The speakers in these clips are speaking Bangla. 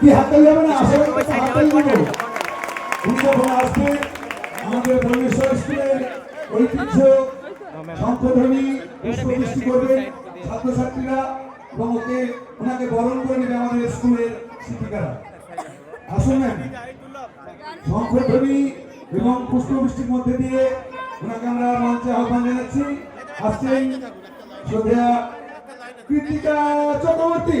কি হাততালি হবে না? আসলে হাততালি আমাদের স্কুলের ঐতিহ্য শঙ্খধ্বনি পুষ্পবৃষ্টি করবেন ছাত্রছাত্রীরা এবং ওকে ওনাকে বরণ করে নেবে আমাদের স্কুলের শিক্ষিকারা। আসুন ম্যাম। শঙ্খধ্বনি এবং পুষ্পবৃষ্টির মধ্যে দিয়ে ওনাকে আমরা মঞ্চে আহ্বান জানাচ্ছি। আসছেন শ্রদ্ধা কৃতিকা চক্রবর্তী।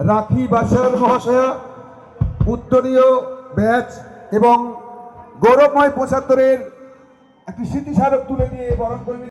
রাখি বাসার মহাশয়া উত্তরীয় ব্যাচ এবং গৌরবময় পঁচাত্তরের একটি স্মৃতিস্মারক তুলে দিয়ে বরণ।